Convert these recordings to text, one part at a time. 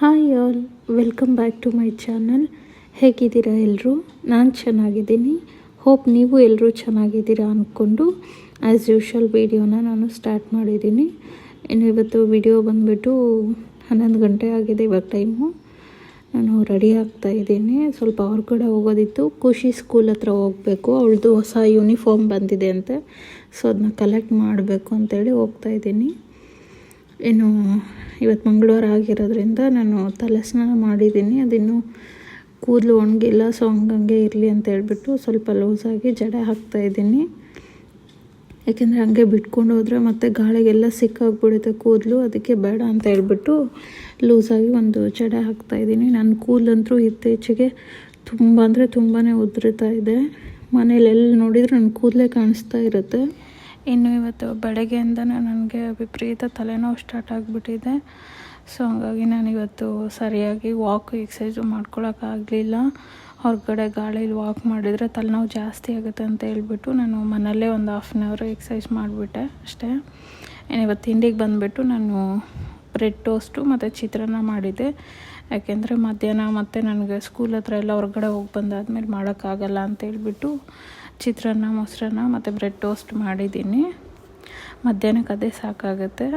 Hi all welcome back to my channel ಹೇಗಿದ್ದೀರಾ ಎಲ್ಲರೂ ನಾನು ಚೆನ್ನಾಗಿದ್ದೀನಿ. ಹೋಪ್ ನೀವು ಎಲ್ಲರೂ ಚೆನ್ನಾಗಿದ್ದೀರಾ ಅಂದ್ಕೊಂಡು ಆ್ಯಸ್ ಯೂಶ್ವಲ್ ವೀಡಿಯೋನ ನಾನು ಸ್ಟಾರ್ಟ್ ಮಾಡಿದ್ದೀನಿ. ಇನ್ನು ಇವತ್ತು ವಿಡಿಯೋ ಬಂದುಬಿಟ್ಟು ಹನ್ನೊಂದು ಗಂಟೆ ಆಗಿದೆ ಇವಾಗ ಟೈಮು ನಾನು ರೆಡಿ ಆಗ್ತಾ ಇದ್ದೀನಿ. ಸ್ವಲ್ಪ ಹೊರಗಡೆ ಹೋಗೋದಿತ್ತು. ಖುಷಿ ಸ್ಕೂಲ್ ಹತ್ರ ಹೋಗಬೇಕು. ಅವಳದು ಹೊಸ ಯೂನಿಫಾರ್ಮ್ ಬಂದಿದೆ ಅಂತೆ. ಸೊ ಅದನ್ನ ಕಲೆಕ್ಟ್ ಮಾಡಬೇಕು ಅಂತೇಳಿ ಹೋಗ್ತಾ ಇದ್ದೀನಿ. ಇನ್ನು ಇವತ್ತು ಮಂಗಳವಾರ ಆಗಿರೋದ್ರಿಂದ ನಾನು ತಲೆ ಸ್ನಾನ ಮಾಡಿದ್ದೀನಿ. ಅದಿನ್ನೂ ಕೂದಲು ಒಣಗಿಲ್ಲ ಸೊ ಹಂಗಂಗೆ ಇರಲಿ ಅಂತ ಹೇಳ್ಬಿಟ್ಟು ಸ್ವಲ್ಪ ಲೂಸಾಗಿ ಜಡೆ ಹಾಕ್ತಾಯಿದ್ದೀನಿ ಯಾಕೆಂದರೆ ಹಂಗೆ ಬಿಟ್ಕೊಂಡು ಹೋದರೆ ಮತ್ತೆ ಗಾಳಿಗೆಲ್ಲ ಸಿಕ್ಕಾಗ್ಬಿಡುತ್ತೆ ಕೂದಲು, ಅದಕ್ಕೆ ಬೇಡ ಅಂತ ಹೇಳ್ಬಿಟ್ಟು ಲೂಸಾಗಿ ಒಂದು ಜಡೆ ಹಾಕ್ತಾಯಿದ್ದೀನಿ ನನ್ನ ಕೂದಲಂತೂ ಇತ್ತೀಚೆಗೆ ತುಂಬ ಅಂದರೆ ತುಂಬಾ ಉದುರುತ್ತಾ ಇದೆ. ಮನೇಲಿ ಎಲ್ಲಿ ನೋಡಿದರೂ ನನ್ನ ಕೂದಲೇ ಕಾಣಿಸ್ತಾ ಇರುತ್ತೆ. ಇನ್ನು ಇವತ್ತು ಬೆಳಗ್ಗೆಯಿಂದನೇ ನನಗೆ ವಿಪರೀತ ತಲೆನೋವು ಸ್ಟಾರ್ಟ್ ಆಗಿಬಿಟ್ಟಿದೆ. ಸೊ ಹಂಗಾಗಿ ನಾನು ಇವತ್ತು ಸರಿಯಾಗಿ ವಾಕ್ ಎಕ್ಸಸೈಸು ಮಾಡ್ಕೊಳಕ್ಕಾಗಲಿಲ್ಲ ಹೊರಗಡೆ ಗಾಳಿಲಿ ವಾಕ್ ಮಾಡಿದರೆ ತಲೆನೋವು ಜಾಸ್ತಿ ಆಗುತ್ತೆ ಅಂತ ಹೇಳ್ಬಿಟ್ಟು ನಾನು ಮನೆಯಲ್ಲೇ ಒಂದು ಹಾಫ್ ಆನ್ ಅವರ್ ಎಕ್ಸಸೈಸ್ ಮಾಡಿಬಿಟ್ಟೆ ಅಷ್ಟೇ. ಇವತ್ತು ತಿಂಡಿಗೆ ಬಂದುಬಿಟ್ಟು ನಾನು ಬ್ರೆಡ್ ಟೋಸ್ಟು ಮತ್ತು ಚಿತ್ರಾನ್ನ ಮಾಡಿದ್ದೆ. ಯಾಕೆಂದರೆ ಮಧ್ಯಾಹ್ನ ಮತ್ತು ನನಗೆ ಸ್ಕೂಲ್ ಹತ್ರ ಎಲ್ಲ ಹೊರಗಡೆ ಹೋಗಿ ಬಂದಾದ್ಮೇಲೆ ಮಾಡೋಕ್ಕಾಗಲ್ಲ ಅಂತ ಹೇಳ್ಬಿಟ್ಟು ಚಿತ್ರಾನ್ನ, ಮೊಸರನ್ನ ಮತ್ತು ಬ್ರೆಡ್ ಟೋಸ್ಟ್ ಮಾಡಿದ್ದೀನಿ. ಮಧ್ಯಾಹ್ನಕ್ಕೆ ಅದೇ ಸಾಕಾಗುತ್ತೆ.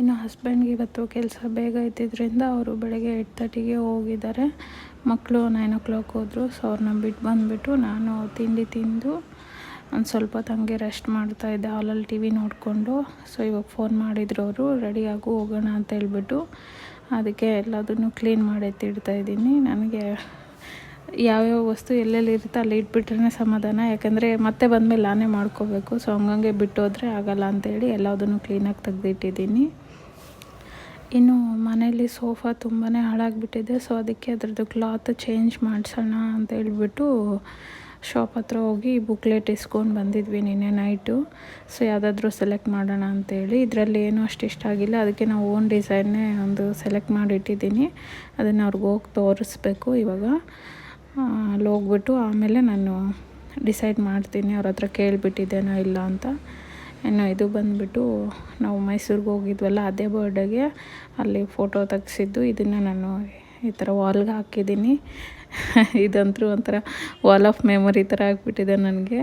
ಇನ್ನು ಹಸ್ಬೆಂಡ್ಗೆ ಇವತ್ತು ಕೆಲಸ ಬೇಗ ಇದ್ದಿದ್ದರಿಂದ ಅವರು ಬೆಳಗ್ಗೆ ಏಟ್ ತರ್ಟಿಗೆ ಹೋಗಿದ್ದಾರೆ. ಮಕ್ಕಳು ನೈನ್ ಓ ಕ್ಲಾಕ್ ಹೋದರು ಸೊ ಅವ್ರನ್ನ ಬಿಟ್ಟು ಬಂದುಬಿಟ್ಟು ನಾನು ತಿಂಡಿ ತಿಂದು ಒಂದು ಸ್ವಲ್ಪ ಹೊತ್ತು ರೆಸ್ಟ್ ರೆಸ್ಟ್ ಮಾಡ್ತಾಯಿದ್ದೆ ಹಾಲಲ್ಲಿ ಟಿ ವಿ ನೋಡಿಕೊಂಡು ಸೊ ಇವಾಗ ಫೋನ್ ಮಾಡಿದ್ರು ಅವರು ರೆಡಿಯಾಗೂ ಹೋಗೋಣ ಅಂತ ಹೇಳ್ಬಿಟ್ಟು, ಅದಕ್ಕೆ ಎಲ್ಲದನ್ನು ಕ್ಲೀನ್ ಮಾಡಿ ಎತ್ತಿಡ್ತಾಯಿದ್ದೀನಿ ನನಗೆ ಯಾವ್ಯಾವ ವಸ್ತು ಎಲ್ಲೆಲ್ಲಿ ಇರುತ್ತೆ ಅಲ್ಲಿ ಇಟ್ಬಿಟ್ರೆ ಸಮಾಧಾನ. ಯಾಕಂದರೆ ಮತ್ತೆ ಬಂದಮೇಲೆ ನಾನೇ ಮಾಡ್ಕೋಬೇಕು. ಸೊ ಹಂಗಂಗೆ ಬಿಟ್ಟೋದ್ರೆ ಆಗಲ್ಲ ಅಂತೇಳಿ ಎಲ್ಲದನ್ನು ಕ್ಲೀನಾಗಿ ತೆಗೆದಿಟ್ಟಿದ್ದೀನಿ. ಇನ್ನು ಮನೇಲಿ ಸೋಫಾ ತುಂಬಾ ಹಾಳಾಗಿಬಿಟ್ಟಿದೆ. ಸೊ ಅದಕ್ಕೆ ಅದರದ್ದು ಕ್ಲಾತ್ ಚೇಂಜ್ ಮಾಡಿಸೋಣ ಅಂತ ಹೇಳ್ಬಿಟ್ಟು ಶಾಪ್ ಹತ್ರ ಹೋಗಿ ಬುಕ್ಲೆಟ್ ಇಸ್ಕೊಂಡು ಬಂದಿದ್ವಿ ನಿನ್ನೆ ನೈಟು ಸೊ ಯಾವುದಾದ್ರೂ ಸೆಲೆಕ್ಟ್ ಮಾಡೋಣ ಅಂತೇಳಿ. ಇದರಲ್ಲಿ ಏನೂ ಅಷ್ಟು ಇಷ್ಟ ಆಗಿಲ್ಲ. ಅದಕ್ಕೆ ನಾವು ಓನ್ ಡಿಸೈನ್ನೇ ಒಂದು ಸೆಲೆಕ್ಟ್ ಮಾಡಿಟ್ಟಿದ್ದೀನಿ. ಅದನ್ನು ಅವ್ರಿಗೆ ಹೋಗಿ ತೋರಿಸ್ಬೇಕು ಇವಾಗ. ಅಲ್ಲಿ ಹೋಗ್ಬಿಟ್ಟು ಆಮೇಲೆ ನಾನು ಡಿಸೈಡ್ ಮಾಡ್ತೀನಿ, ಅವ್ರ ಹತ್ರ ಕೇಳಿಬಿಟ್ಟಿದ್ದೇನೋ ಇಲ್ಲ ಅಂತ. ಇನ್ನು ಇದು ಬಂದುಬಿಟ್ಟು ನಾವು ಮೈಸೂರಿಗೆ ಹೋಗಿದ್ವಲ್ಲ, ಅದೇ ಬರ್ಡೇಗೆ ಅಲ್ಲಿ ಫೋಟೋ ತೆಗೆಸಿದ್ದು. ಇದನ್ನು ನಾನು ಈ ಥರ ವಾಲ್ಗೆ ಹಾಕಿದ್ದೀನಿ. ಇದಂತೂ ಒಂಥರ ವಾಲ್ ಆಫ್ ಮೆಮೊರಿ ಥರ ಆಗಿಬಿಟ್ಟಿದೆ ನನಗೆ.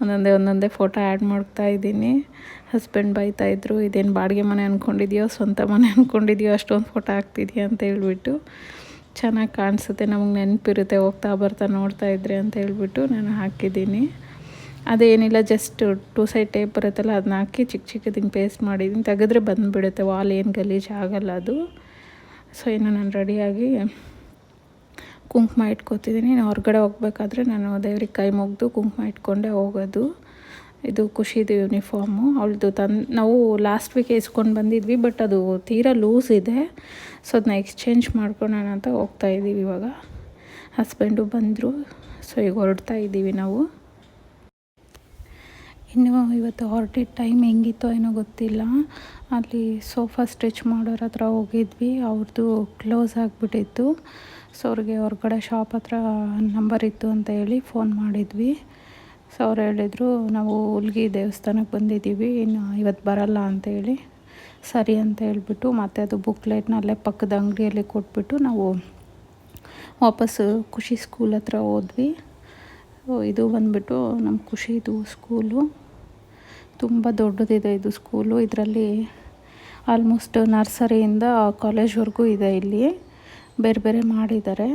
ಒಂದೊಂದೇ ಒಂದೊಂದೇ ಫೋಟೋ ಆ್ಯಡ್ ಮಾಡ್ತಾ ಇದ್ದೀನಿ. ಹಸ್ಬೆಂಡ್ ಬೈತಾಯಿದ್ರು ಇದೇನು ಬಾಡಿಗೆ ಮನೆ ಅಂದ್ಕೊಂಡಿದ್ಯೋ ಸ್ವಂತ ಮನೆ ಅಂದ್ಕೊಂಡಿದ್ಯೋ ಅಷ್ಟೊಂದು ಫೋಟೋ ಹಾಕ್ತಿದ್ಯಾ? ಅಂತ ಹೇಳ್ಬಿಟ್ಟು. ಚೆನ್ನಾಗಿ ಕಾಣಿಸುತ್ತೆ, ನಮಗೆ ನೆನಪಿರುತ್ತೆ, ಹೋಗ್ತಾ ಬರ್ತಾ ನೋಡ್ತಾ ಇದ್ರೆ ಅಂತ ಹೇಳ್ಬಿಟ್ಟು ನಾನು ಹಾಕಿದ್ದೀನಿ. ಅದೇನಿಲ್ಲ ಜಸ್ಟ್ ಟೂ ಸೈಡ್ ಟೇಪ್ ಬರುತ್ತಲ್ಲ ಅದನ್ನ ಹಾಕಿ ಚಿಕ್ಕ ಚಿಕ್ಕದಿಂಗೆ ಪೇಸ್ಟ್ ಮಾಡಿದ್ದೀನಿ. ತೆಗೆದ್ರೆ ಬಂದುಬಿಡುತ್ತೆ ವಾಲ್ ಏನು ಗಲೀಜು ಆಗಲ್ಲ ಅದು. ಸೊ ಇನ್ನು ನಾನು ರೆಡಿಯಾಗಿ ಕುಂಕುಮ ಇಟ್ಕೋತಿದ್ದೀನಿ. ಹೊರಗಡೆ ಹೋಗ್ಬೇಕಾದ್ರೆ ನಾನು ದೇವ್ರಿಗೆ ಕೈ ಮುಗಿದು ಕುಂಕುಮ ಇಟ್ಕೊಂಡೆ ಹೋಗೋದು. ಇದು ಖುಷಿದು ಯೂನಿಫಾರ್ಮು ಅವಳದು ತಂದು ನಾವು ಲಾಸ್ಟ್ ವೀಕ್ ಇಸ್ಕೊಂಡು ಬಂದಿದ್ವಿ ಬಟ್ ಅದು ತೀರಾ ಲೂಸ್ ಇದೆ. ಸೊ ಅದನ್ನ ಎಕ್ಸ್ಚೇಂಜ್ ಮಾಡ್ಕೊಳ್ಳೋಣ ಅಂತ ಹೋಗ್ತಾ ಇದ್ದೀವಿ ಇವಾಗ. ಹಸ್ಬೆಂಡು ಬಂದರು ಸೊ ಈಗ ಹೊರಡ್ತಾ ಇದ್ದೀವಿ ನಾವು. ಇನ್ನು ಇವತ್ತು ಹೊರಟಿದ್ದ ಟೈಮ್ ಹೆಂಗಿತ್ತೋ ಏನೋ ಗೊತ್ತಿಲ್ಲ. ಅಲ್ಲಿ ಸೋಫಾ ಸ್ಟಿಚ್ ಮಾಡೋರ ಹತ್ರ ಹೋಗಿದ್ವಿ ಅವ್ರದ್ದು ಕ್ಲೋಸ್ ಆಗಿಬಿಟ್ಟಿತ್ತು. ಸೊ ಅವ್ರಿಗೆ ಹೊರಗಡೆ ಶಾಪ್ ಹತ್ರ ನಂಬರ್ ಇತ್ತು ಅಂತ ಹೇಳಿ ಫೋನ್ ಮಾಡಿದ್ವಿ. ಸೊ ಅವ್ರು ಹೇಳಿದರು, ನಾವು ಹುಲ್ಗಿ ದೇವಸ್ಥಾನಕ್ಕೆ ಬಂದಿದ್ದೀವಿ, ಇನ್ನು ಇವತ್ತು ಬರಲ್ಲ ಅಂತೇಳಿ. ಸರಿ ಅಂತ ಹೇಳ್ಬಿಟ್ಟು ಮತ್ತೆ ಅದು ಬುಕ್ಲೆಟ್ನ ಅಲ್ಲೇ ಪಕ್ಕದ ಅಂಗಡಿಯಲ್ಲಿ ಕೊಟ್ಬಿಟ್ಟು ನಾವು ವಾಪಸ್ಸು ಖುಷಿ ಸ್ಕೂಲ್ ಹತ್ರ ಹೋದ್ವಿ. ಇದು ಬಂದುಬಿಟ್ಟು ನಮ್ಮ ಖುಷಿದು ಸ್ಕೂಲು. ತುಂಬ ದೊಡ್ಡದಿದೆ ಇದು ಸ್ಕೂಲು. ಇದರಲ್ಲಿ ಆಲ್ಮೋಸ್ಟ್ ನರ್ಸರಿಯಿಂದ ಕಾಲೇಜ್ವರೆಗೂ ಇದೆ ಇಲ್ಲಿ. ಬೇರೆ ಬೇರೆ ಮಾಡಿದ್ದಾರೆ.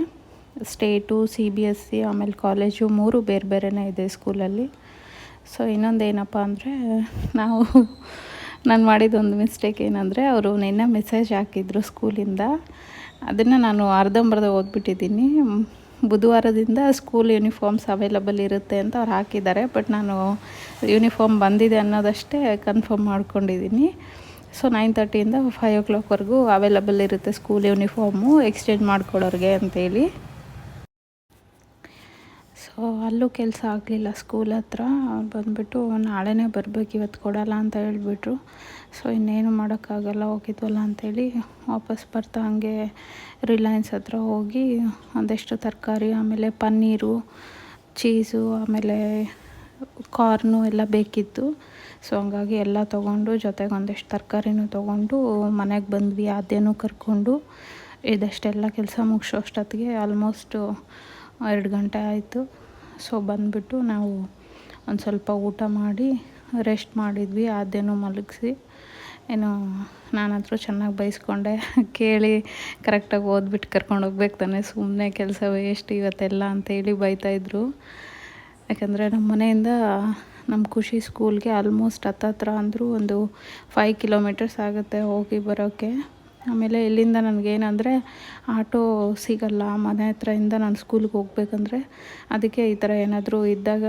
State C B S C ಆಮೇಲೆ ಕಾಲೇಜು ಮೂರು ಬೇರೆ ಬೇರೆನೇ ಇದೆ ಸ್ಕೂಲಲ್ಲಿ. ಸೊ ಇನ್ನೊಂದು ಏನಪ್ಪ ಅಂದರೆ, ನಾವು ನಾನು ಮಾಡಿದ್ದೊಂದು ಮಿಸ್ಟೇಕ್ ಏನಂದರೆ, ಅವರು ನಿನ್ನೆ ಮೆಸೇಜ್ ಹಾಕಿದ್ರು ಸ್ಕೂಲಿಂದ. ಅದನ್ನು ನಾನು ಅರ್ಧಂಬರ್ಧ ಓದ್ಬಿಟ್ಟಿದ್ದೀನಿ. ಬುಧವಾರದಿಂದ ಸ್ಕೂಲ್ ಯೂನಿಫಾರ್ಮ್ಸ್ ಅವೈಲಬಲ್ ಇರುತ್ತೆ ಅಂತ ಅವ್ರು ಹಾಕಿದ್ದಾರೆ ಬಟ್ ನಾನು ಯೂನಿಫಾರ್ಮ್ ಬಂದಿದೆ ಅನ್ನೋದಷ್ಟೇ ಕನ್ಫರ್ಮ್ ಮಾಡ್ಕೊಂಡಿದ್ದೀನಿ. ಸೊ ನೈನ್ ತರ್ಟಿಯಿಂದ ಫೈವ್ ಓ ಕ್ಲಾಕ್ವರೆಗೂ ಅವೈಲಬಲ್ ಇರುತ್ತೆ ಸ್ಕೂಲ್ ಯೂನಿಫಾರ್ಮು ಎಕ್ಸ್ಚೇಂಜ್ ಮಾಡ್ಕೊಡೋರಿಗೆ ಅಂತೇಳಿ. ಸೊ ಅಲ್ಲೂ ಕೆಲಸ ಆಗಲಿಲ್ಲ. ಸ್ಕೂಲ್ ಹತ್ರ ಬಂದ್ಬಿಟ್ಟು ನಾಳೆನೇ ಬರಬೇಕು, ಇವತ್ತು ಕೊಡಲ್ಲ ಅಂತ ಹೇಳಿಬಿಟ್ರು. ಸೊ ಇನ್ನೇನು ಮಾಡೋಕ್ಕಾಗಲ್ಲ, ಹೋಗಿದ್ವಲ್ಲ ಅಂಥೇಳಿ ವಾಪಸ್ ಬರ್ತಾ ಹಾಗೆ ರಿಲಯನ್ಸ್ ಹತ್ರ ಹೋಗಿ ಒಂದಷ್ಟು ತರಕಾರಿ, ಆಮೇಲೆ ಪನ್ನೀರು, ಚೀಸು, ಆಮೇಲೆ ಕಾರ್ನು ಎಲ್ಲ ಬೇಕಿತ್ತು. ಸೊ ಹಂಗಾಗಿ ಎಲ್ಲ ತೊಗೊಂಡು ಜೊತೆಗೆ ಒಂದಷ್ಟು ತರಕಾರಿನೂ ತೊಗೊಂಡು ಮನೆಗೆ ಬಂದ್ವಿ, ಆದ್ಯನೂ ಕರ್ಕೊಂಡು. ಇದಷ್ಟೆಲ್ಲ ಕೆಲಸ ಮುಗಿಸೋ ಅಷ್ಟೊತ್ತಿಗೆ ಆಲ್ಮೋಸ್ಟು ಎರಡು ಗಂಟೆ ಆಯಿತು. ಸೊ ಬಂದುಬಿಟ್ಟು ನಾವು ಒಂದು ಸ್ವಲ್ಪ ಊಟ ಮಾಡಿ ರೆಸ್ಟ್ ಮಾಡಿದ್ವಿ ಆದ್ಯನೂ ಮಲಗಿಸಿ. ಏನು ನಾನಂತರೂ ಚೆನ್ನಾಗಿ ಬೈಸ್ಕೊಂಡೆ. ಕೇಳಿ ಕರೆಕ್ಟಾಗಿ ಓದ್ಬಿಟ್ಟು ಕರ್ಕೊಂಡು ಹೋಗ್ಬೇಕು ತಾನೆ. ಸುಮ್ಮನೆ ಕೆಲಸ ವೇಸ್ಟ್ ಇವತ್ತೆಲ್ಲ ಅಂತೇಳಿ ಬೈತಾಯಿದ್ರು ಯಾಕಂದರೆ ನಮ್ಮ ಮನೆಯಿಂದ ನಮ್ಮ ಖುಷಿ ಸ್ಕೂಲ್ಗೆ ಆಲ್ಮೋಸ್ಟ್ ಹತ್ತತ್ರ ಅಂದರೂ ಒಂದು ಫೈವ್ ಕಿಲೋಮೀಟರ್ಸ್ ಆಗುತ್ತೆ ಹೋಗಿ ಬರೋಕ್ಕೆ. ಆಮೇಲೆ ಇಲ್ಲಿಂದ ನನಗೇನಂದರೆ ಆಟೋ ಸಿಗಲ್ಲ, ಮನೆ ಹತ್ರದಿಂದ ನಾನು ಸ್ಕೂಲ್ಗೆ ಹೋಗ್ಬೇಕಂದ್ರೆ ಅದಕ್ಕೆ ಈ ಥರ ಏನಾದರೂ ಇದ್ದಾಗ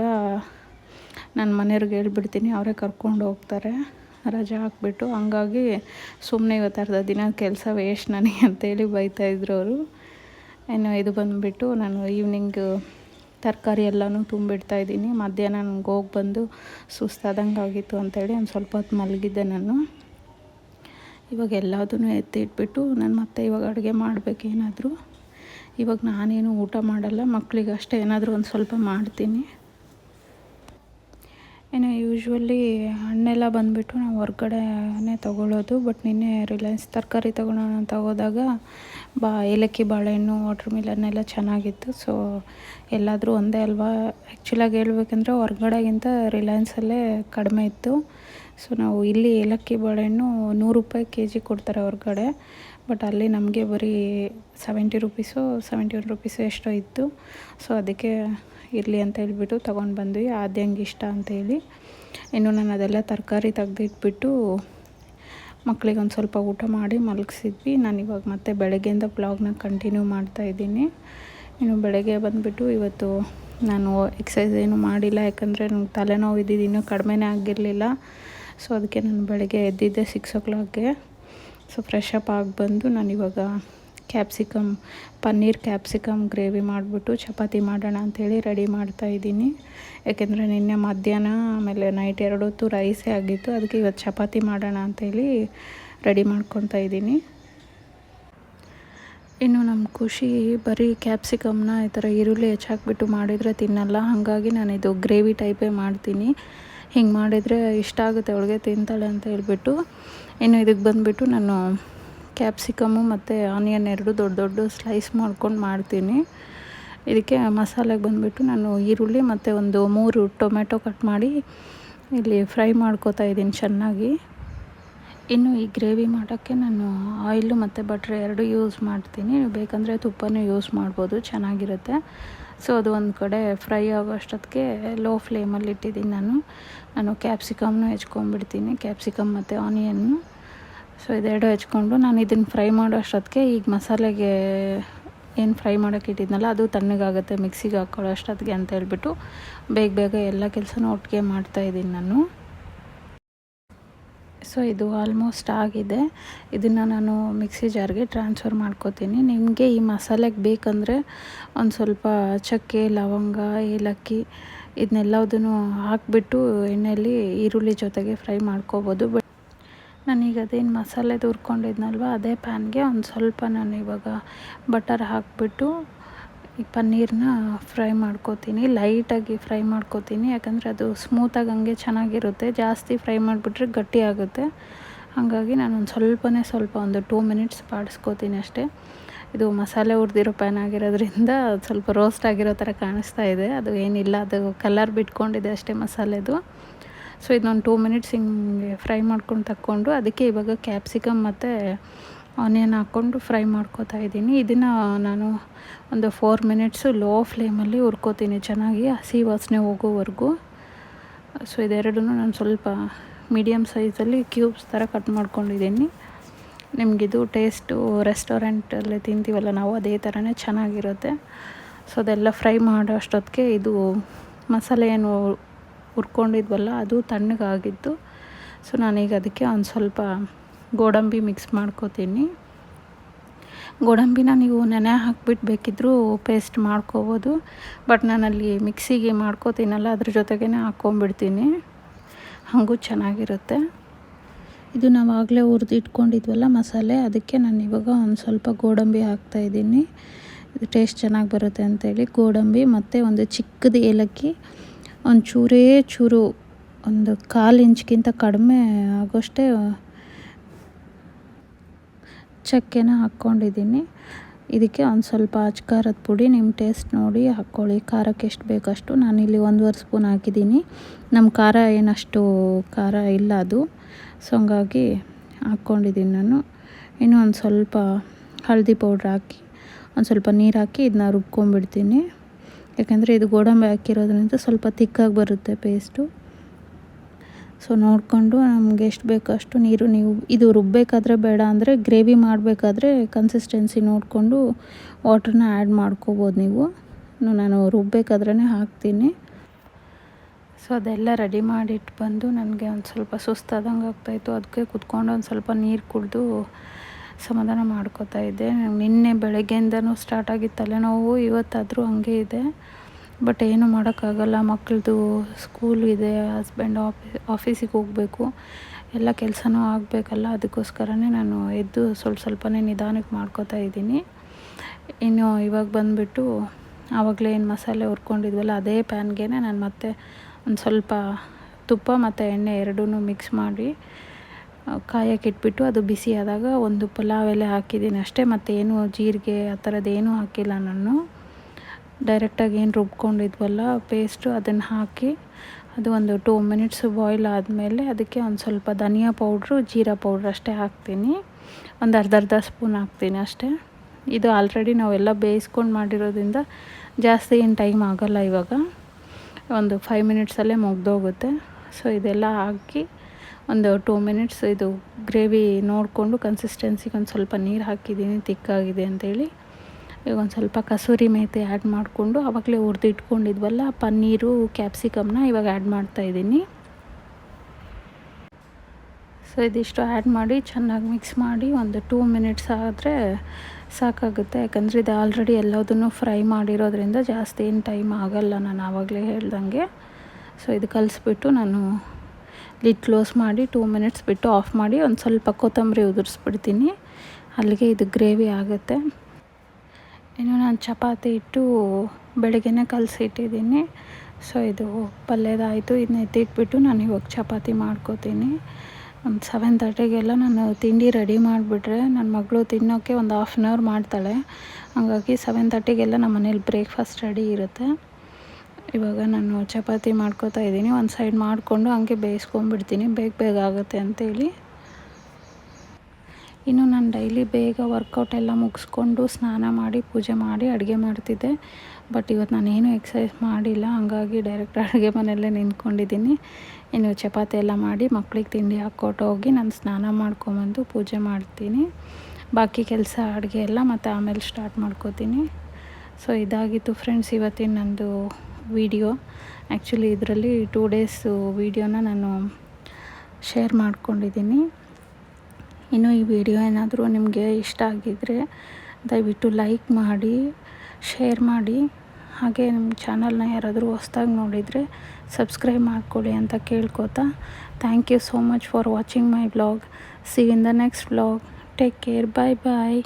ನಾನು ಮನೆಯವ್ರಿಗೆ ಹೇಳ್ಬಿಡ್ತೀನಿ, ಅವರೇ ಕರ್ಕೊಂಡು ಹೋಗ್ತಾರೆ, ರಜೆ ಹಾಕ್ಬಿಟ್ಟು. ಹಂಗಾಗಿ ಸುಮ್ಮನೆ ಇವತ್ತು ಅರ್ಧ ದಿನ ಕೆಲಸ ವೇಸ್ಟ್ ನನಗೆ ಅಂತೇಳಿ ಬೈತಾಯಿದ್ರು ಅವರು. ಇನ್ನು ಇದು ಬಂದುಬಿಟ್ಟು ನಾನು ಈವ್ನಿಂಗ್ ತರಕಾರಿ ಎಲ್ಲನೂ ತುಂಬಿಡ್ತಾ ಇದ್ದೀನಿ. ಮಧ್ಯಾಹ್ನ ನನಗೆ ಹೋಗಿ ಬಂದು ಸುಸ್ತಾದಂಗೆ ಆಗಿತ್ತು ಅಂತೇಳಿ ಒಂದು ಸ್ವಲ್ಪ ಹೊತ್ತು ಮಲಗಿದ್ದೆ ನಾನು. ಇವಾಗ ಎಲ್ಲದನ್ನೂ ಎತ್ತಿ ಇಟ್ಬಿಟ್ಟು ನಾನು ಮತ್ತೆ ಇವಾಗ ಅಡುಗೆ ಮಾಡಬೇಕೇನಾದರೂ. ಇವಾಗ ನಾನೇನು ಊಟ ಮಾಡಲ್ಲ ಮಕ್ಕಳಿಗಷ್ಟೇ ಏನಾದರೂ ಒಂದು ಸ್ವಲ್ಪ ಮಾಡ್ತೀನಿ. ಇನ್ನು ಯೂಶ್ವಲಿ ಹಣ್ಣೆಲ್ಲ ಬಂದುಬಿಟ್ಟು ನಾವು ಹೊರ್ಗಡೆನೇ ತೊಗೊಳ್ಳೋದು. ಬಟ್ ನಿನ್ನೆ ರಿಲಯನ್ಸ್ ತರಕಾರಿ ತೊಗೊಳೋಣ ಅಂತ ಹೋದಾಗ ಬಾ, ಏಲಕ್ಕಿ, ಬಾಳೆಹಣ್ಣು ವಾಟ್ರ್ ಮಿಲನ್ ಎಲ್ಲ ಚೆನ್ನಾಗಿತ್ತು. ಸೊ ಎಲ್ಲಾದರೂ ಒಂದೇ ಅಲ್ವಾ? ಆ್ಯಕ್ಚುಲಾಗಿ ಹೇಳ್ಬೇಕಂದ್ರೆ ಹೊರ್ಗಡೆಗಿಂತ ರಿಲಯನ್ಸಲ್ಲೇ ಕಡಿಮೆ ಇತ್ತು. ಸೊ ನಾವು ಇಲ್ಲಿ ಏಲಕ್ಕಿ, ಬಾಳೆಹಣ್ಣು ನೂರು ರೂಪಾಯಿ ಕೆ ಜಿ ಕೊಡ್ತಾರೆ ಹೊರ್ಗಡೆ. ಬಟ್ ಅಲ್ಲಿ ನಮಗೆ ಬರೀ seventy rupees seventy one rupees ಎಷ್ಟೋ ಇತ್ತು. ಸೊ ಅದಕ್ಕೆ ಇರಲಿ ಅಂತ ಹೇಳ್ಬಿಟ್ಟು ತೊಗೊಂಡು ಬಂದ್ವಿ. ಅದು ಹೆಂಗೆ ಇಷ್ಟ ಅಂತೇಳಿ ಇನ್ನು ನಾನು ಅದೆಲ್ಲ ತರಕಾರಿ ತೆಗೆದಿಟ್ಬಿಟ್ಟು ಮಕ್ಕಳಿಗೆ ಒಂದು ಸ್ವಲ್ಪ ಊಟ ಮಾಡಿ ಮಲಗಿಸಿದ್ವಿ. ನಾನು ಇವಾಗ ಮತ್ತೆ ಬೆಳಗ್ಗೆಯಿಂದ ಬ್ಲಾಗ್ನ ಕಂಟಿನ್ಯೂ ಮಾಡ್ತಾ ಇದ್ದೀನಿ. ಇನ್ನು ಬೆಳಗ್ಗೆ ಬಂದುಬಿಟ್ಟು ಇವತ್ತು ನಾನು ಎಕ್ಸಸೈಸ್ ಏನು ಮಾಡಿಲ್ಲ. ಯಾಕಂದರೆ ನನಗೆ ತಲೆನೋವು ಇದ್ದಿದ್ದು ಇನ್ನೂ ಕಡಿಮೆನೇ ಆಗಿರಲಿಲ್ಲ. ಸೊ ಅದಕ್ಕೆ ನಾನು ಬೆಳಗ್ಗೆ ಎದ್ದಿದ್ದೆ ಸಿಕ್ಸ್ ಓ ಕ್ಲಾಕ್ಗೆ ಸೊ ಫ್ರೆಶ್ ಅಪ್ ಆಗಿ ಬಂದು ನಾನು ಇವಾಗ ಕ್ಯಾಪ್ಸಿಕಮ್ ಪನ್ನೀರ್ ಕ್ಯಾಪ್ಸಿಕಮ್ ಗ್ರೇವಿ ಮಾಡಿಬಿಟ್ಟು ಚಪಾತಿ ಮಾಡೋಣ ಅಂಥೇಳಿ ರೆಡಿ ಮಾಡ್ತಾ ಇದ್ದೀನಿ. ಯಾಕೆಂದರೆ ನಿನ್ನೆ ಮಧ್ಯಾಹ್ನ ಆಮೇಲೆ ನೈಟ್ ಎರಡು ಹೊತ್ತು ರೈಸೇ ಆಗಿತ್ತು. ಅದಕ್ಕೆ ಇವತ್ತು ಚಪಾತಿ ಮಾಡೋಣ ಅಂಥೇಳಿ ರೆಡಿ ಮಾಡ್ಕೊತಾ ಇದ್ದೀನಿ. ಇನ್ನು ನಮ್ಮ ಖುಷಿ ಬರೀ ಕ್ಯಾಪ್ಸಿಕಮ್ನ ಈ ಥರ ಈರುಳ್ಳಿ ಹೆಚ್ಚಾಕ್ಬಿಟ್ಟು ಮಾಡಿದರೆ ತಿನ್ನಲ್ಲ. ಹಾಗಾಗಿ ನಾನು ಇದು ಗ್ರೇವಿ ಟೈಪೇ ಮಾಡ್ತೀನಿ. ಹಿಂಗೆ ಮಾಡಿದರೆ ಇಷ್ಟ ಆಗುತ್ತೆ, ಅವಳಿಗೆ ತಿಂತಾಳೆ ಅಂತ ಹೇಳ್ಬಿಟ್ಟು. ಇನ್ನು ಇದಕ್ಕೆ ಬಂದುಬಿಟ್ಟು ನಾನು ಕ್ಯಾಪ್ಸಿಕಮ್ಮು ಮತ್ತು ಆನಿಯನ್ ಎರಡು ದೊಡ್ಡ ದೊಡ್ಡ ಸ್ಲೈಸ್ ಮಾಡ್ಕೊಂಡು ಮಾಡ್ತೀನಿ. ಇದಕ್ಕೆ ಮಸಾಲೆಗೆ ಬಂದುಬಿಟ್ಟು ನಾನು ಈರುಳ್ಳಿ ಮತ್ತು ಒಂದು ಮೂರು ಟೊಮೆಟೊ ಕಟ್ ಮಾಡಿ ಇಲ್ಲಿ ಫ್ರೈ ಮಾಡ್ಕೋತಾ ಇದ್ದೀನಿ ಚೆನ್ನಾಗಿ. ಇನ್ನು ಈ ಗ್ರೇವಿ ಮಾಡೋಕ್ಕೆ ನಾನು ಆಯಿಲು ಮತ್ತು ಬಟ್ರ್ ಎರಡು ಯೂಸ್ ಮಾಡ್ತೀನಿ. ಬೇಕಂದರೆ ತುಪ್ಪನೂ ಯೂಸ್ ಮಾಡ್ಬೋದು, ಚೆನ್ನಾಗಿರುತ್ತೆ. ಸೊ, ಅದು ಒಂದು ಕಡೆ ಫ್ರೈ ಆಗೋಷ್ಟೊತ್ತಿಗೆ ಲೋ ಫ್ಲೇಮಲ್ಲಿ ಇಟ್ಟಿದ್ದೀನಿ ನಾನು. ನಾನು ಕ್ಯಾಪ್ಸಿಕಮ್ನು ಹೆಚ್ಕೊಂಡ್ಬಿಡ್ತೀನಿ, ಕ್ಯಾಪ್ಸಿಕಮ್ ಮತ್ತು ಆನಿಯನ್ನು. ಸೊ, ಇದೆರಡು ಹೆಚ್ಕೊಂಡು ನಾನು ಇದನ್ನು ಫ್ರೈ ಮಾಡೋ ಅಷ್ಟೊತ್ತಿಗೆ ಈಗ ಮಸಾಲೆಗೆ ಏನು ಫ್ರೈ ಮಾಡೋಕ್ಕೆ ಇಟ್ಟಿದ್ನಲ್ಲ, ಅದು ತಣ್ಣಗಾಗುತ್ತೆ, ಮಿಕ್ಸಿಗೆ ಹಾಕ್ಕೊಳ್ಳೋ ಅಷ್ಟೊತ್ತಿಗೆ ಅಂತ ಹೇಳ್ಬಿಟ್ಟು ಬೇಗ ಬೇಗ ಎಲ್ಲ ಕೆಲಸನೂ ಒಟ್ಟಿಗೆ ಮಾಡ್ತಾಯಿದ್ದೀನಿ ನಾನು. ಸೊ ಇದು ಆಲ್ಮೋಸ್ಟ್ ಆಗಿದೆ. ಇದನ್ನು ನಾನು ಮಿಕ್ಸಿ ಜಾರ್ಗೆ ಟ್ರಾನ್ಸ್ಫರ್ ಮಾಡ್ಕೋತೀನಿ. ನಿಮಗೆ ಈ ಮಸಾಲೆಗೆ ಬೇಕಂದರೆ ಒಂದು ಸ್ವಲ್ಪ ಚಕ್ಕೆ, ಲವಂಗ, ಏಲಕ್ಕಿ ಇದನ್ನೆಲ್ಲದನ್ನು ಹಾಕಿಬಿಟ್ಟು ಎಣ್ಣೆಯಲ್ಲಿ ಈರುಳ್ಳಿ ಜೊತೆಗೆ ಫ್ರೈ ಮಾಡ್ಕೋಬೋದು. ಬಟ್ ನಾನೀಗ ಅದೇನು ಮಸಾಲೆ ಹುರ್ಕೊಂಡಿದ್ನಲ್ವ ಅದೇ ಪ್ಯಾನ್ಗೆ ಒಂದು ಸ್ವಲ್ಪ ನಾನು ಇವಾಗ ಬಟರ್ ಹಾಕಿಬಿಟ್ಟು ಈ ಪನ್ನೀರನ್ನ ಫ್ರೈ ಮಾಡ್ಕೋತೀನಿ. ಲೈಟಾಗಿ ಫ್ರೈ ಮಾಡ್ಕೋತೀನಿ. ಯಾಕಂದರೆ ಅದು ಸ್ಮೂತಾಗಿ ಹಂಗೆ ಚೆನ್ನಾಗಿರುತ್ತೆ. ಜಾಸ್ತಿ ಫ್ರೈ ಮಾಡಿಬಿಟ್ರೆ ಗಟ್ಟಿ ಆಗುತ್ತೆ. ಹಾಗಾಗಿ ನಾನು ಒಂದು ಸ್ವಲ್ಪನೇ ಸ್ವಲ್ಪ ಒಂದು ಟೂ ಮಿನಿಟ್ಸ್ ಬಾಡಿಸ್ಕೋತೀನಿ ಅಷ್ಟೇ. ಇದು ಮಸಾಲೆ ಹುರಿದಿರೋ ಪ್ಯಾನ್ ಆಗಿರೋದ್ರಿಂದ ಸ್ವಲ್ಪ ರೋಸ್ಟ್ ಆಗಿರೋ ಥರ ಕಾಣಿಸ್ತಾ ಇದೆ. ಅದು ಏನಿಲ್ಲ, ಅದು ಕಲರ್ ಬಿಟ್ಕೊಂಡಿದೆ ಅಷ್ಟೇ ಮಸಾಲೆದು. ಸೊ ಇದನ್ನೊಂದು ಟೂ ಮಿನಿಟ್ಸ್ ಹಿಂಗೆ ಫ್ರೈ ಮಾಡ್ಕೊಂಡು ತಕ್ಕೊಂಡು ಅದಕ್ಕೆ ಇವಾಗ ಕ್ಯಾಪ್ಸಿಕಮ್ ಮತ್ತು ಆನಿಯನ್ ಹಾಕ್ಕೊಂಡು ಫ್ರೈ ಮಾಡ್ಕೋತಾ ಇದ್ದೀನಿ. ಇದನ್ನು ನಾನು ಒಂದು ಫೋರ್ ಮಿನಿಟ್ಸು ಲೋ ಫ್ಲೇಮಲ್ಲಿ ಹುರ್ಕೋತೀನಿ ಚೆನ್ನಾಗಿ, ಹಸಿ ವಾಸನೆ ಹೋಗೋವರೆಗೂ. ಸೊ ಇದೆರಡೂ ನಾನು ಸ್ವಲ್ಪ ಮೀಡಿಯಮ್ ಸೈಜಲ್ಲಿ ಕ್ಯೂಬ್ಸ್ ಥರ ಕಟ್ ಮಾಡ್ಕೊಂಡಿದ್ದೀನಿ. ನಿಮಗಿದು ಟೇಸ್ಟು ರೆಸ್ಟೋರೆಂಟಲ್ಲಿ ತಿಂತೀವಲ್ಲ, ನಾವು ಅದೇ ಥರನೇ ಚೆನ್ನಾಗಿರುತ್ತೆ. ಸೊ ಅದೆಲ್ಲ ಫ್ರೈ ಮಾಡೋ ಅಷ್ಟೊತ್ತಿಗೆ ಇದು ಮಸಾಲೆ ಏನು ಹುರ್ಕೊಂಡಿದ್ವಲ್ಲ, ಅದು ತಣ್ಣಗಾಗಿತ್ತು. ಸೊ ನಾನೀಗ ಅದಕ್ಕೆ ಒಂದು ಸ್ವಲ್ಪ ಗೋಡಂಬಿ ಮಿಕ್ಸ್ ಮಾಡ್ಕೋತೀನಿ. ಗೋಡಂಬಿನ ನೀವು ನೆನೆ ಹಾಕ್ಬಿಟ್ಟು ಬೇಕಿದ್ದರೂ ಪೇಸ್ಟ್ ಮಾಡ್ಕೋಬೋದು. ಬಟ್ ನಾನಲ್ಲಿ ಮಿಕ್ಸಿಗೆ ಮಾಡ್ಕೋತೀನಲ್ಲ, ಅದ್ರ ಜೊತೆಗೇ ಹಾಕ್ಕೊಂಬಿಡ್ತೀನಿ. ಹಾಗೂ ಚೆನ್ನಾಗಿರುತ್ತೆ. ಇದು ನಾವು ಆಗಲೇ ಹುರಿದು ಇಟ್ಕೊಂಡಿದ್ವಲ್ಲ ಮಸಾಲೆ, ಅದಕ್ಕೆ ನಾನು ಇವಾಗ ಒಂದು ಸ್ವಲ್ಪ ಗೋಡಂಬಿ ಹಾಕ್ತಾಯಿದ್ದೀನಿ ಇದು ಟೇಸ್ಟ್ ಚೆನ್ನಾಗಿ ಬರುತ್ತೆ ಅಂತೇಳಿ. ಗೋಡಂಬಿ ಮತ್ತು ಒಂದು ಚಿಕ್ಕದು ಏಲಕ್ಕಿ, ಒಂದು ಚೂರೇ ಚೂರು, ಒಂದು ಕಾಲು ಇಂಚ್ಗಿಂತ ಕಡಿಮೆ ಆಗೋಷ್ಟೇ ಚಕ್ಕೆನ ಹಾಕ್ಕೊಂಡಿದ್ದೀನಿ. ಇದಕ್ಕೆ ಒಂದು ಸ್ವಲ್ಪ ಅಚ್ಕಾರದ ಪುಡಿ ನಿಮ್ಮ ಟೇಸ್ಟ್ ನೋಡಿ ಹಾಕ್ಕೊಳ್ಳಿ ಖಾರಕ್ಕೆ ಎಷ್ಟು ಬೇಕಷ್ಟು. ನಾನಿಲ್ಲಿ ಒಂದೂವರೆ ಸ್ಪೂನ್ ಹಾಕಿದ್ದೀನಿ. ನಮ್ಮ ಖಾರ ಏನಷ್ಟು ಖಾರ ಇಲ್ಲ ಅದು. ಸೊ, ಹಂಗಾಗಿ ಹಾಕ್ಕೊಂಡಿದ್ದೀನಿ ನಾನು. ಇನ್ನೂ ಒಂದು ಸ್ವಲ್ಪ ಹಳದಿ ಪೌಡ್ರ್ ಹಾಕಿ, ಒಂದು ಸ್ವಲ್ಪ ನೀರು ಹಾಕಿ ಇದನ್ನ ರುಬ್ಕೊಂಡ್ಬಿಡ್ತೀನಿ. ಯಾಕೆಂದರೆ ಇದು ಗೋಡಂಬಿ ಹಾಕಿರೋದ್ರಿಂದ ಸ್ವಲ್ಪ ತಿಕ್ಕಾಗಿ ಬರುತ್ತೆ ಪೇಸ್ಟು. ಸೊ ನೋಡಿಕೊಂಡು ನಮ್ಗೆ ಎಷ್ಟು ಬೇಕೋ ಅಷ್ಟು ನೀರು ನೀವು, ಇದು ರುಬ್ಬಬೇಕಾದ್ರೆ ಬೇಡ ಅಂದರೆ ಗ್ರೇವಿ ಮಾಡಬೇಕಾದ್ರೆ ಕನ್ಸಿಸ್ಟೆನ್ಸಿ ನೋಡಿಕೊಂಡು ವಾಟ್ರನ್ನ ಆ್ಯಡ್ ಮಾಡ್ಕೋಬೋದು ನೀವು. ನಾನು ರುಬ್ಬಬೇಕಾದ್ರೇ ಹಾಕ್ತೀನಿ. ಸೊ ಅದೆಲ್ಲ ರೆಡಿ ಮಾಡಿಟ್ಟು ಬಂದು ನನಗೆ ಒಂದು ಸ್ವಲ್ಪ ಸುಸ್ತಾದಂಗೆ ಆಗ್ತಾಯಿತ್ತು. ಅದಕ್ಕೆ ಕುತ್ಕೊಂಡು ಒಂದು ಸ್ವಲ್ಪ ನೀರು ಕುಡಿದು ಸಮಾಧಾನ ಮಾಡ್ಕೋತಾ ಇದ್ದೆ. ನಿನ್ನೆ ಬೆಳಗ್ಗೆಯಿಂದನೂ ಸ್ಟಾರ್ಟ್ ಆಗಿತ್ತು ತಲೆನೋವು ಇವತ್ತಾದರೂ ಹಂಗೆ ಇದೆ. ಬಟ್ ಏನು ಮಾಡೋಕ್ಕಾಗಲ್ಲ. ಮಕ್ಕಳದು ಸ್ಕೂಲ್ ಇದೆ ಹಸ್ಬೆಂಡ್ ಆಫೀಸ್ ಆಫೀಸಿಗೆ ಹೋಗಬೇಕು. ಎಲ್ಲ ಕೆಲಸನೂ ಆಗಬೇಕಲ್ಲ. ಅದಕ್ಕೋಸ್ಕರನೇ ನಾನು ಎದ್ದು ಸ್ವಲ್ಪ ಸ್ವಲ್ಪನೇ ನಿಧಾನಕ್ಕೆ ಮಾಡ್ಕೋತಾ ಇದ್ದೀನಿ. ಇನ್ನು ಇವಾಗ ಬಂದುಬಿಟ್ಟು ಆವಾಗಲೇ ಏನು ಮಸಾಲೆ ಹುರ್ಕೊಂಡಿದ್ವಲ್ಲ, ಅದೇ ಪ್ಯಾನ್ಗೆ ನಾನು ಮತ್ತೆ ಒಂದು ಸ್ವಲ್ಪ ತುಪ್ಪ ಮತ್ತು ಎಣ್ಣೆ ಎರಡೂ ಮಿಕ್ಸ್ ಮಾಡಿ ಕಾಯಕ್ಕೆ ಇಟ್ಬಿಟ್ಟು ಅದು ಬಿಸಿ ಆದಾಗ ಒಂದು ಪಲಾವ್ ಎಲೆ ಹಾಕಿದ್ದೀನಿ ಅಷ್ಟೇ. ಮತ್ತೇನು ಜೀರಿಗೆ ಆ ಥರದ್ದು ಹಾಕಿಲ್ಲ ನಾನು. ಡೈರೆಕ್ಟಾಗಿ ಏನು ರುಬ್ಕೊಂಡಿದ್ವಲ್ಲ ಪೇಸ್ಟು ಅದನ್ನು ಹಾಕಿ ಅದು ಒಂದು ಟೂ ಮಿನಿಟ್ಸ್ ಬಾಯ್ಲ್ ಆದಮೇಲೆ ಅದಕ್ಕೆ ಒಂದು ಸ್ವಲ್ಪ ಧನಿಯಾ ಪೌಡ್ರು, ಜೀರಾ ಪೌಡ್ರ್ ಅಷ್ಟೇ ಹಾಕ್ತೀನಿ. ಒಂದು ಅರ್ಧ ಅರ್ಧ ಸ್ಪೂನ್ ಹಾಕ್ತೀನಿ ಅಷ್ಟೇ. ಇದು ಆಲ್ರೆಡಿ ನಾವೆಲ್ಲ ಬೇಯಿಸ್ಕೊಂಡು ಮಾಡಿರೋದ್ರಿಂದ ಜಾಸ್ತಿ ಏನು ಟೈಮ್ ಆಗೋಲ್ಲ ಇವಾಗ. ಒಂದು ಫೈವ್ ಮಿನಿಟ್ಸಲ್ಲೇ ಮುಗ್ದೋಗುತ್ತೆ. ಸೊ ಇದೆಲ್ಲ ಹಾಕಿ ಒಂದು ಟೂ ಮಿನಿಟ್ಸ್ ಇದು ಗ್ರೇವಿ ನೋಡಿಕೊಂಡು ಕನ್ಸಿಸ್ಟೆನ್ಸಿಗೆ ಒಂದು ಸ್ವಲ್ಪ ನೀರು ಹಾಕಿದ್ದೀನಿ, ತಿಕ್ಕಾಗಿದೆ ಅಂತೇಳಿ. ಈಗ ಒಂದು ಸ್ವಲ್ಪ ಕಸೂರಿ ಮೇಥಿ ಆ್ಯಡ್ ಮಾಡಿಕೊಂಡು ಆವಾಗಲೇ ಹುರಿದು ಇಟ್ಕೊಂಡಿದ್ವಲ್ಲ, ಪನ್ನೀರು ಕ್ಯಾಪ್ಸಿಕಮ್ನ ಇವಾಗ ಆ್ಯಡ್ ಮಾಡ್ತಾಯಿದ್ದೀನಿ ಸೊ ಇದಿಷ್ಟು ಆ್ಯಡ್ ಮಾಡಿ ಚೆನ್ನಾಗಿ ಮಿಕ್ಸ್ ಮಾಡಿ ಒಂದು ಟೂ ಮಿನಿಟ್ಸ್ ಆದರೆ ಸಾಕಾಗುತ್ತೆ. ಯಾಕಂದರೆ ಇದು ಆಲ್ರೆಡಿ ಎಲ್ಲದನ್ನು ಫ್ರೈ ಮಾಡಿರೋದ್ರಿಂದ ಜಾಸ್ತಿ ಏನು ಟೈಮ್ ಆಗೋಲ್ಲ ನಾನು ಆವಾಗಲೇ ಹೇಳ್ದಂಗೆ. ಸೊ ಇದು ಕಲಿಸ್ಬಿಟ್ಟು ನಾನು ಲಿಡ್ ಕ್ಲೋಸ್ ಮಾಡಿ ಟೂ ಮಿನಿಟ್ಸ್ ಬಿಟ್ಟು ಆಫ್ ಮಾಡಿ ಒಂದು ಸ್ವಲ್ಪ ಕೊತ್ತಂಬರಿ ಉದುರಿಸ್ಬಿಡ್ತೀನಿ. ಅಲ್ಲಿಗೆ ಇದು ಗ್ರೇವಿ ಆಗುತ್ತೆ. ಇನ್ನು ನಾನು ಚಪಾತಿ ಇಟ್ಟು ಬೆಳಗ್ಗೆನೇ ಕಲಸಿಟ್ಟಿದ್ದೀನಿ. ಸೊ ಇದು ಪಲ್ಯದಾಯಿತು. ಇದನ್ನ ಎತ್ತಿಟ್ಬಿಟ್ಟು ನಾನು ಇವಾಗ ಚಪಾತಿ ಮಾಡ್ಕೋತೀನಿ. ಒಂದು ಸೆವೆನ್ ತರ್ಟಿಗೆಲ್ಲ ನಾನು ತಿಂಡಿ ರೆಡಿ ಮಾಡಿಬಿಟ್ರೆ ನನ್ನ ಮಗಳು ತಿನ್ನೋಕ್ಕೆ ಒಂದು ಹಾಫ್ ಆನ್ ಅವರ್ ಮಾಡ್ತಾಳೆ. ಹಾಗಾಗಿ ಸೆವೆನ್ ತರ್ಟಿಗೆಲ್ಲ ನಮ್ಮ ಮನೇಲಿ ಬ್ರೇಕ್ಫಾಸ್ಟ್ ರೆಡಿ ಇರುತ್ತೆ. ಇವಾಗ ನಾನು ಚಪಾತಿ ಮಾಡ್ಕೋತಾ ಇದ್ದೀನಿ. ಒಂದು ಸೈಡ್ ಮಾಡಿಕೊಂಡು ಹಂಗೆ ಬೇಯಿಸ್ಕೊಂಬಿಡ್ತೀನಿ ಬೇಗ ಬೇಗ ಆಗುತ್ತೆ ಅಂತೇಳಿ. ಇನ್ನು ನಾನು ಡೈಲಿ ಬೇಗ ವರ್ಕೌಟ್ ಎಲ್ಲ ಮುಗಿಸ್ಕೊಂಡು ಸ್ನಾನ ಮಾಡಿ ಪೂಜೆ ಮಾಡಿ ಅಡುಗೆ ಮಾಡ್ತಿದ್ದೆ. ಬಟ್ ಇವತ್ತು ನಾನೇನು ಎಕ್ಸಸೈಸ್ ಮಾಡಿಲ್ಲ. ಹಾಗಾಗಿ ಡೈರೆಕ್ಟ್ ಅಡುಗೆ ಮನೆಯಲ್ಲೇ ನಿಂತ್ಕೊಂಡಿದ್ದೀನಿ. ಇನ್ನು ಚಪಾತಿ ಎಲ್ಲ ಮಾಡಿ ಮಕ್ಳಿಗೆ ತಿಂಡಿ ಹಾಕ್ಕೊಟ್ಟು ಹೋಗಿ ನಾನು ಸ್ನಾನ ಮಾಡ್ಕೊಂಬಂದು ಪೂಜೆ ಮಾಡ್ತೀನಿ. ಬಾಕಿ ಕೆಲಸ ಅಡುಗೆ ಎಲ್ಲ ಮತ್ತು ಆಮೇಲೆ ಸ್ಟಾರ್ಟ್ ಮಾಡ್ಕೋತೀನಿ. ಸೊ ಇದಾಗಿತ್ತು ಫ್ರೆಂಡ್ಸ್ ಇವತ್ತಿನ ನಂದು ವಿಡಿಯೋ ಆ್ಯಕ್ಚುಲಿ ಇದರಲ್ಲಿ ಟೂ ಡೇಸು ವೀಡಿಯೋನ ನಾನು ಶೇರ್ ಮಾಡ್ಕೊಂಡಿದ್ದೀನಿ. ಇನ್ನು ಈ ವಿಡಿಯೋ ಏನಾದರೂ ನಿಮಗೆ ಇಷ್ಟ ಆಗಿದ್ದರೆ ದಯವಿಟ್ಟು ಲೈಕ್ ಮಾಡಿ, ಶೇರ್ ಮಾಡಿ. ಹಾಗೆ ನಿಮ್ಮ ಚಾನಲ್ನ ಯಾರಾದರೂ ಹೊಸ್ದಾಗಿ ನೋಡಿದರೆ ಸಬ್ಸ್ಕ್ರೈಬ್ ಮಾಡ್ಕೊಳ್ಳಿ ಅಂತ ಕೇಳ್ಕೊತಾ. Thank you so much for watching my blog see in the next blog take care bye bye